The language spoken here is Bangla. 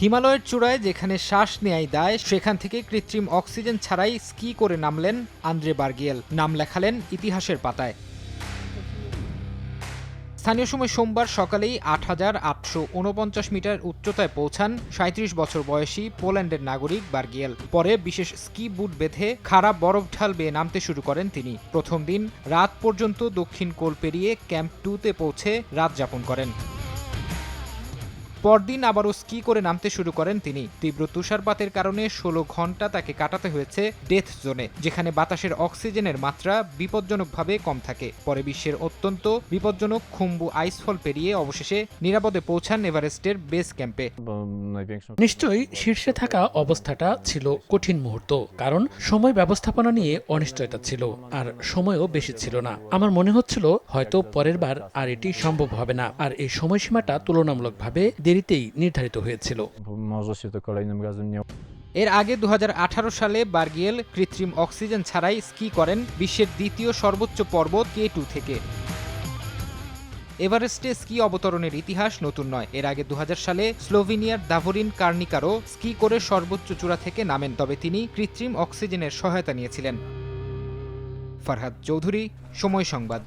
হিমালয়ের চূড়ায় যেখানে শ্বাস নেয়াই দায়, সেখান থেকে কৃত্রিম অক্সিজেন ছাড়াই স্কি করে নামলেন আন্দ্রে বার্গিয়েল। নাম লেখালেন ইতিহাসের পাতায়। স্থানীয় সময় সোমবার সকালেই আট হাজার আটশো উনপঞ্চাশ মিটার উচ্চতায় পৌঁছান সাঁত্রিশ বছর বয়সী পোল্যান্ডের নাগরিক বার্গিয়েল। পরে বিশেষ স্কি বুট বেঁধে খারাপ বরফ ঢাল বেয়ে নামতে শুরু করেন তিনি। প্রথম দিন রাত পর্যন্ত দক্ষিণ কোল পেরিয়ে ক্যাম্প টুতে পৌঁছে রাত যাপন করেন। পরদিন আবারও স্কি করে নামতে শুরু করেন তিনি। তীব্র তুষারপাতের কারণে ষোলো ঘণ্টা তাকে কাটাতে হয়েছে ডেথ জোনে যেখানে বাতাসের অক্সিজেনের মাত্রা বিপজ্জনকভাবে কম থাকে। পরে বিশ্বের অত্যন্ত বিপজ্জনক খুম্বু আইসফল পেরিয়ে অবশেষে নিরাপদে পৌঁছান এভারেস্টের বেস ক্যাম্পে নিশ্চয়ই শীর্ষে থাকা অবস্থাটা ছিল কঠিন মুহূর্ত, কারণ সময় ব্যবস্থাপনা নিয়ে অনিশ্চয়তা ছিল, আর সময়ও বেশি ছিল না। আমার মনে হচ্ছিল হয়তো পরের বার আর এটি সম্ভব হবে না, আর এই সময়সীমাটা তুলনামূলকভাবে দেরিতেই নির্ধারিত হয়েছিল। এর আগে দু হাজার আঠারো সালে বার্গিয়েল কৃত্রিম অক্সিজেন ছাড়াই স্কি করেন বিশ্বের দ্বিতীয় সর্বোচ্চ পর্বত কে টু থেকে। এভারেস্টে স্কি অবতরণের ইতিহাস নতুন নয়। এর আগে দু হাজার সালে স্লোভেনিয়ার দাভরিন কার্নিকারও স্কি করে সর্বোচ্চ চূড়া থেকে নামেন তবে তিনি কৃত্রিম অক্সিজেনের সহায়তা নিয়েছিলেন। ফারহাদ চৌধুরী সময় সংবাদ।